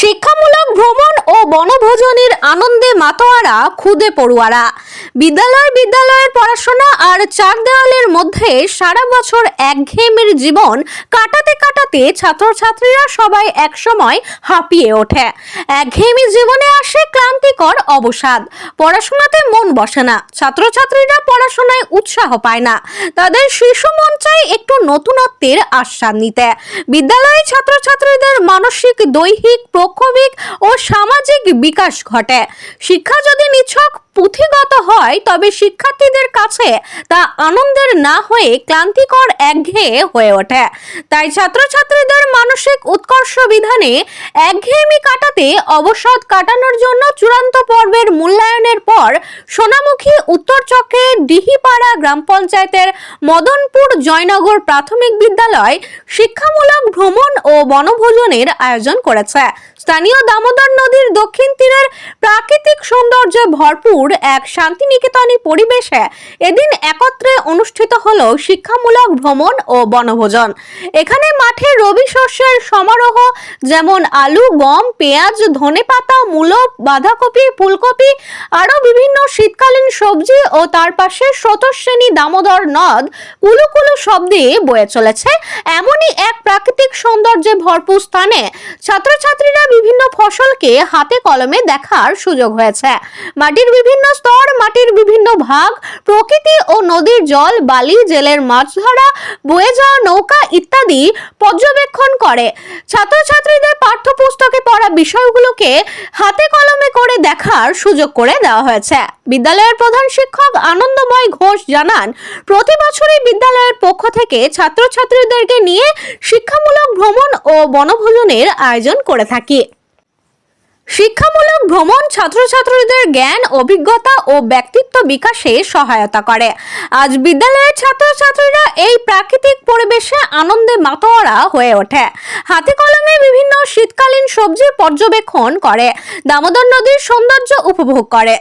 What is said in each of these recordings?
শিক্ষামূলক ভ্রমণ ও বনভোজনের আনন্দে মাতোয়ারা খুদে পড়ুয়ারা। বিদ্যালয়, বিদ্যালয়ের পড়াশোনা আর চার দেওয়ালের মধ্যে সারা বছর একঘেয়েমির জীবন কাটাতে কাটাতে ছাত্রছাত্রীরা সবাই একসময় হাঁপিয়ে ওঠে। একঘেয়েমি জীবনে আসে ক্লান্তিকর অবসাদ। পড়াশোনাতে মন বসে না। ছাত্রছাত্রীরা পড়াশোনায় উৎসাহ পায় না। তাদের শিশু মন চায় একটু নতুনত্বের আশ্বাদ নিতে। বিদ্যালয়ে ছাত্রছাত্রীদের মানসিক, দৈহিক, প্রক্ষোভিক ও সামাজিক বিকাশ ঘটে। শিক্ষা যদি নিছক পুঁথিগত হয়, তবে শিক্ষার্থীদের কাছে তা আনন্দের না হয়ে ক্লান্তিকর একঘেয়ে হয়ে ওঠে। তাই ছাত্রছাত্রীদের মানসিক উৎকর্ষ বিধানে একঘেয়েমি কাটাতে অবসাদ কাটানোর জন্য চূড়ান্ত পর্বের মূল্যায়নের পর সোনামুখী উত্তর চক্রের ডিহিপাড়া গ্রাম পঞ্চায়েতের মদনপুর জয়নগর প্রাথমিক বিদ্যালয় শিক্ষামূলক ভ্রমণ ও বনভোজনের আয়োজন করেছে। স্থানীয় দামোদর নদীর দক্ষিণ তীরের প্রাকৃতিক সৌন্দর্যে ভরপুর এক শান্তিনিকেতনী পরিবেশে এদিন একত্রে অনুষ্ঠিত হলো শিক্ষামূলক ভ্রমণ ও বনভোজন। এখানে মাঠে রবি শস্যের সমারোহ, যেমন আলু, গম, পেঁয়াজ ধনেপাতা মূলো, বাঁধাকপি, ফুলকপি, আরও বিভিন্ন শীতকালীন সবজি ও তার পাশে স্রোতস্বিনী দামোদর নদ কুলু কুলু শব্দে বয়ে চলেছে। এমনই এক প্রাকৃতিক সৌন্দর্যে ভরপুর স্থানে ছাত্রছাত্রীরা বিভিন্ন ফসলকে হাতে কলমে দেখার সুযোগ হয়েছে। মাটির বিভিন্ন স্তর, মাটির বিভিন্ন ভাগ, প্রকৃতি ও নদীর জল, বালি, জেলের মাছ ধরা বয়ে যাওয়া নৌকা ইত্যাদি পর্যবেক্ষণ করে। ছাত্রছাত্রীদের পাঠ্যপুস্তকে পড়া বিষয়গুলোকে হাতে কলমে করে দেখার সুযোগ করে দেওয়া হয়েছে। বিদ্যালয়ের প্রধান শিক্ষক আনন্দময় ঘোষ জানান, প্রতি বছরই বিদ্যালয়ের পক্ষ থেকে ছাত্রছাত্রীদেরকে নিয়ে শিক্ষামূলক ভ্রমণ ও বনভোজনের আয়োজন করে থাকি। শিক্ষামূলক ভ্রমণ ছাত্রছাত্রীদের জ্ঞান, অভিজ্ঞতা ও ব্যক্তিত্ব বিকাশে সহায়তা করে। আজ বিদ্যালয়ের ছাত্রছাত্রীরা এই প্রাকৃতিক পরিবেশে আনন্দে মাতোয়ারা হয়ে ওঠে। হাতে কলমে বিভিন্ন শীতকালীন সবজি পর্যবেক্ষণ করে। দামোদর নদীর সৌন্দর্য উপভোগ করে।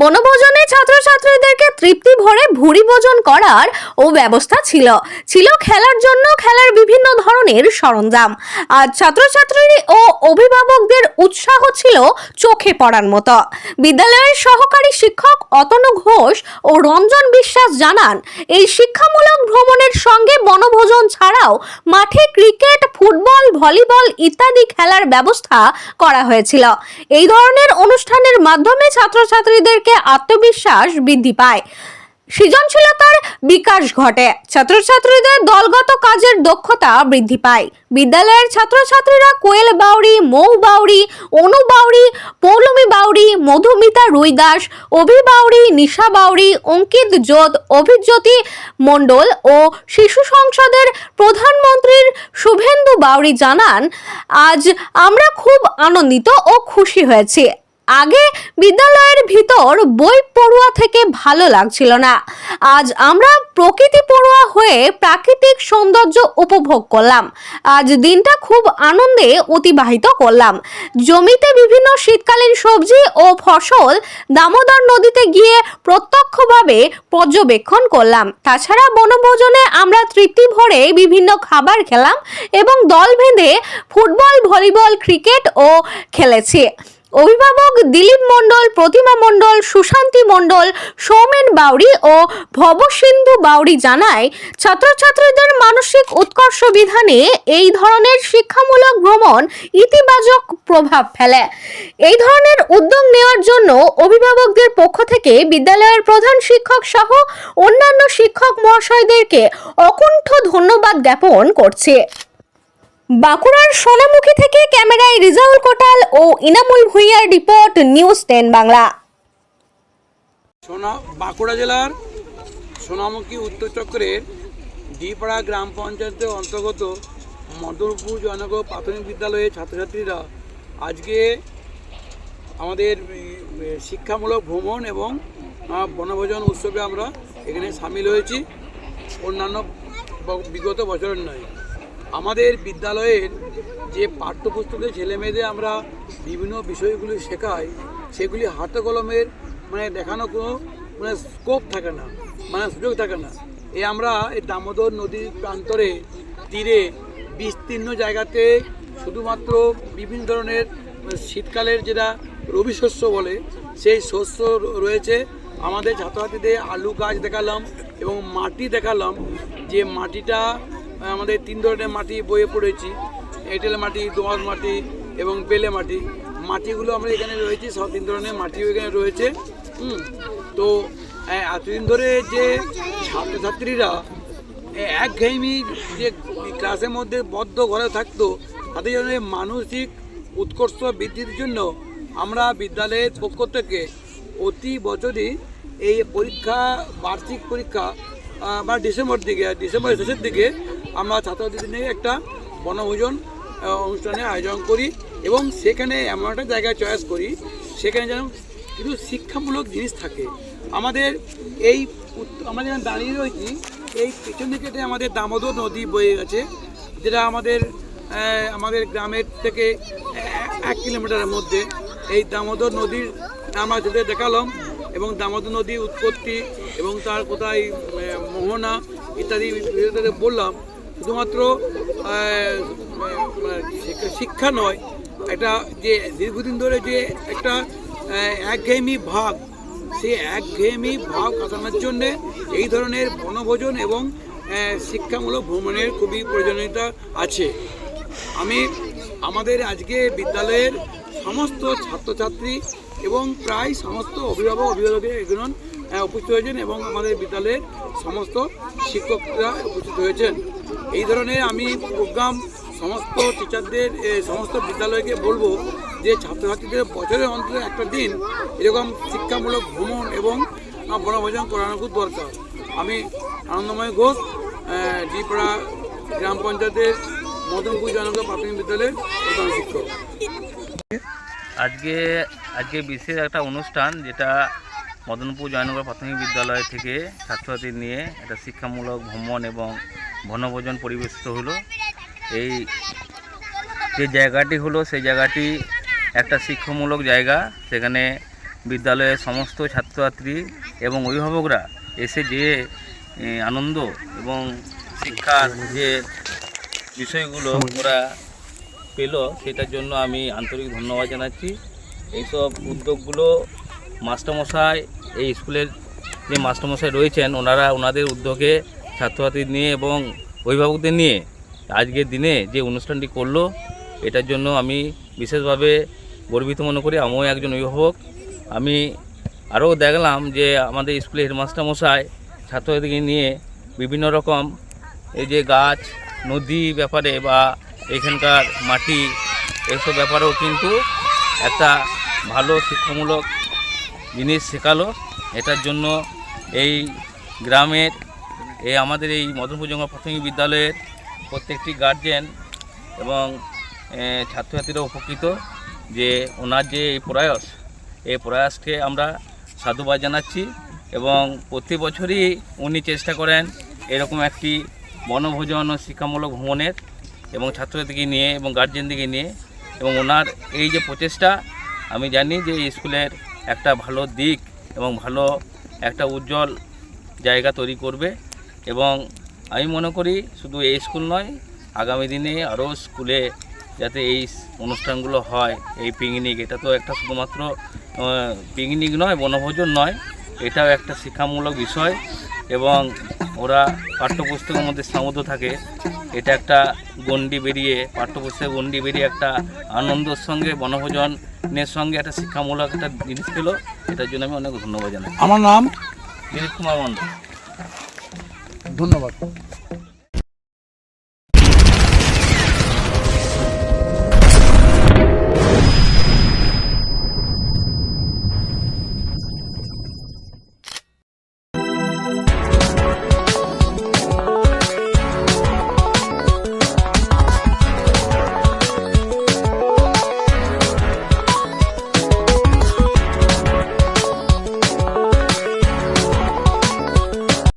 বনভোজনে ছাত্রছাত্রীদেরকে তৃপ্তি ভরে ভুরি ভোজন করার ও ব্যবস্থা ছিল। ছিল খেলার জন্য খেলার বিভিন্ন ধরনের সরঞ্জাম। আজ ছাত্রছাত্রী ও অভিভাবকদের উৎসাহ ছিল চোখে পড়ার মতো। বিদ্যালয়ের সহকারী শিক্ষক অতনু ঘোষ ও রঞ্জন বিশ্বাস জানান, এই শিক্ষামূলক ভ্রমণের সঙ্গে বনভোজন ছাড়াও মাঠে ক্রিকেট, ফুটবল, ভলিবল ইত্যাদি খেলার ব্যবস্থা করা হয়েছিল। এই ধরনের অনুষ্ঠানের মাধ্যমে ছাত্রছাত্রীদেরকে আত্মবিশ্বাস বৃদ্ধি পায়। সৃজনশীলতার বিকাশ ঘটে। ছাত্রছাত্রীদের দলগত কাজের দক্ষতা বৃদ্ধি পায়। বিদ্যালয়ের ছাত্রছাত্রীরা কোয়েল বাউরি মৌ বাউরি অনু বাউরি পৌলমী বাউরি মধুমিতা রুইদাস, অভি বাউরি নিশা বাউরি অঙ্কিত যোধ অভিজ্যোতি মণ্ডল ও শিশু সংসদের প্রধানমন্ত্রীর শুভেন্দু বাউরি জানান, আজ আমরা খুব আনন্দিত ও খুশি হয়েছি। আগে বিদ্যালয়ের ভিতর বই পড়ুয়া থেকে ভালো লাগছিল না। আজ আমরা প্রকৃতি পড়ুয়া হয়ে প্রাকৃতিক সৌন্দর্য উপভোগ করলাম। আজ দিনটা খুব আনন্দে অতিবাহিত করলাম। জমিতে বিভিন্ন শীতকালীন সবজি ও ফসল দামোদর নদীতে গিয়ে প্রত্যক্ষভাবে পর্যবেক্ষণ করলাম। তাছাড়া বনভোজনে আমরা তৃপ্তি ভরে বিভিন্ন খাবার খেলাম এবং দল বেঁধে ফুটবল, ভলিবল, ক্রিকেট ও খেলেছি। অভিভাবক দিলীপ মণ্ডল, প্রতিমা মণ্ডল, সুশান্তি মণ্ডল, সৌমেন বাউরি ও ভবসিন্ধু বাউরি জানায়, ছাত্রছাত্রীদের মানসিক উৎকর্ষ বিধানে এই ধরনের শিক্ষামূলক ভ্রমণ ইতিবাচক প্রভাব ফেলে। এই ধরনের উদ্যোগ নেওয়ার জন্য অভিভাবকদের পক্ষ থেকে বিদ্যালয়ের প্রধান শিক্ষক সহ অন্যান্য শিক্ষক মহাশয়দেরকে অকুণ্ঠ ধন্যবাদ জ্ঞাপন করছে। বাঁকুড়ার সোনামুখী থেকে ক্যামেরায় রিজাউল কোটাল ও ইনামুল ভুঁইয়ার রিপোর্ট নিউজ টেন বাংলা। সোনা, বাঁকুড়া জেলার সোনামুখী উত্তর চক্রের ডিপাড়া গ্রাম পঞ্চায়েতের অন্তর্গত মদনপুর জয়নগর প্রাথমিক বিদ্যালয়ের ছাত্রছাত্রীরা আজকে আমাদের শিক্ষামূলক ভ্রমণ এবং বনভোজন উৎসবে আমরা এখানে সামিল হয়েছি। অন্যান্য বিগত বছরের নয়। আমাদের বিদ্যালয়ের যে পাঠ্যপুস্তকের ছেলেমেয়েদের আমরা বিভিন্ন বিষয়গুলি শেখাই, সেগুলি হাতে কলমের মানে দেখানো কোনো মানে স্কোপ থাকে না মানে সুযোগ থাকে না। এ আমরা এই দামোদর নদীর প্রান্তরে তীরে বিস্তীর্ণ জায়গাতে শুধুমাত্র বিভিন্ন ধরনের শীতকালের যেটা রবি শস্য বলে, সেই শস্য রয়েছে। আমাদের ছাত্রছাত্রীদের আলু গাছ দেখালাম এবং মাটি দেখালাম। যে মাটিটা আমাদের তিন ধরনের মাটি বয়ে পড়েছি। এঁটেল মাটি দোআঁশ মাটি এবং বেলে মাটি। মাটিগুলো আমরা এখানে রয়েছে, সব তিন ধরনের মাটিও এখানে রয়েছে। হুম, তো এতদিন ধরে যে ছাত্রছাত্রীরা একঘেয়েমি যে ক্লাসের মধ্যে বদ্ধ ঘরে থাকতো তাদের জন্য মানসিক উৎকর্ষ বৃদ্ধির জন্য আমরা বিদ্যালয়ের পক্ষ থেকে প্রতি বছরই এই পরীক্ষা, বার্ষিক পরীক্ষা বা ডিসেম্বর দিকে, ডিসেম্বরের শেষের দিকে আমরা ছাত্রছাত্রীদের নিয়ে একটা বনভোজন আহ, অনুষ্ঠানের আয়োজন করি এবং সেখানে এমন একটা জায়গায় চয়েস করি সেখানে যেন কিছু শিক্ষামূলক জিনিস থাকে। আমাদের এই আমরা যেখানে দাঁড়িয়ে রয়েছি এই পিছন দিকে আমাদের দামোদর নদী বয়ে গেছে যেটা আমাদের আমাদের গ্রামের থেকে এক কিলোমিটারের মধ্যে। এই দামোদর নদীর আমরা যেটা দেখালাম এবং দামোদর নদীর উৎপত্তি এবং তার কোথায় মোহনা ইত্যাদি বললাম শুধুমাত্র আহ, শিক্ষা- নয় এটা যে দীর্ঘদিন ধরে যে একটা একঘেয়েমি ভাব সেই একঘেয়েমি ভাব কাটানোর জন্যে এই ধরনের বনভোজন এবং শিক্ষামূলক ভ্রমণের খুবই প্রয়োজনীয়তা আছে। আমি আমাদের আজকে বিদ্যালয়ের সমস্ত ছাত্রছাত্রী এবং প্রায় সমস্ত অভিভাবক অভিভাবকের একজন উপস্থিত হয়েছেন এবং আমাদের বিদ্যালয়ের সমস্ত শিক্ষকরা উপস্থিত হয়েছেন। এই ধরনের আমি প্রোগ্রাম সমস্ত টিচারদের সমস্ত বিদ্যালয়কে বলব যে ছাত্রছাত্রীদের বছরের অন্তত একটা দিন এরকম শিক্ষামূলক ভ্রমণ এবং বনভোজন করানো খুব দরকার। আমি আনন্দময় ঘোষ ডিপাড়া গ্রাম পঞ্চায়েতের মদনপুর জনক প্রাথমিক বিদ্যালয়ের প্রধান শিক্ষক। আজকে আজকে বিশেষ একটা অনুষ্ঠান যেটা মদনপুর জয়নগর প্রাথমিক বিদ্যালয় থেকে ছাত্রছাত্রী নিয়ে একটা শিক্ষামূলক ভ্রমণ এবং বনভোজন পরিবেশিত হলো। এই যে জায়গাটি হলো, সেই জায়গাটি একটা শিক্ষামূলক জায়গা। সেখানে বিদ্যালয়ের সমস্ত ছাত্রছাত্রী এবং অভিভাবকরা এসে যে আনন্দ এবং শিক্ষার যে বিষয়গুলো ওরা পেল, সেটার জন্য আমি আন্তরিক ধন্যবাদ জানাচ্ছি। এইসব উদ্যোগগুলো মাস্টারমশাই, এই স্কুলের যে মাস্টারমশাই রয়েছেন, ওনারা, ওনাদের উদ্যোগে ছাত্রছাত্রী নিয়ে এবং অভিভাবকদের নিয়ে আজকের দিনে যে অনুষ্ঠানটি করল, এটার জন্য আমি বিশেষভাবে গর্বিত মনে করি। আমিও একজন অভিভাবক। আমি আরও দেখলাম যে আমাদের স্কুলের হেডমাস্টার মশাই ছাত্রছাত্রীকে নিয়ে বিভিন্ন রকম এই যে গাছ, নদী ব্যাপারে বা এখানকার মাটি, এসব ব্যাপারেও কিন্তু একটা ভালো শিক্ষামূলক জিনিস শেখালো। এটার জন্য এই গ্রামের এই আমাদের এই মদনপুর জঙ্গল প্রাথমিক বিদ্যালয়ের প্রত্যেকটি গার্জেন এবং এ, ছাত্রছাত্রীরা উপকৃত যে ওনার যে এই প্রয়াস এই প্রয়াসকে আমরা সাধুবাদ জানাচ্ছি এবং প্রতি বছরই উনি চেষ্টা করেন এরকম একটি বনভোজন ও শিক্ষামূলক ভ্রমণের এবং ছাত্রছাত্রীকে নিয়ে এবং গার্জেনদিকে নিয়ে এবং ওনার এই যে প্রচেষ্টা আমি জানি যে স্কুলের একটা ভালো দিক এবং ভালো একটা উজ্জ্বল জায়গা তৈরি করবে। এবং আমি মনে করি শুধু এই স্কুল নয় আগামী দিনে আরও স্কুলে যাতে এই অনুষ্ঠানগুলো হয় এই পিকনিক এটা তো একটা শুধুমাত্র পিকনিক নয় বনভোজন নয় এটাও একটা শিক্ষামূলক বিষয় এবং ওরা পাঠ্যপুস্তকের মধ্যে সীমাবদ্ধ থাকে। এটা একটা গণ্ডি বেরিয়ে পাঠ্যপুস্তকের গণ্ডি বেরিয়ে একটা আনন্দের সঙ্গে বনভোজনের সঙ্গে একটা শিক্ষামূলক একটা জিনিস পেল। এটার জন্য আমি অনেক ধন্যবাদ জানাই। আমার নাম দিলীপ কুমার মন্ডল ধন্যবাদ।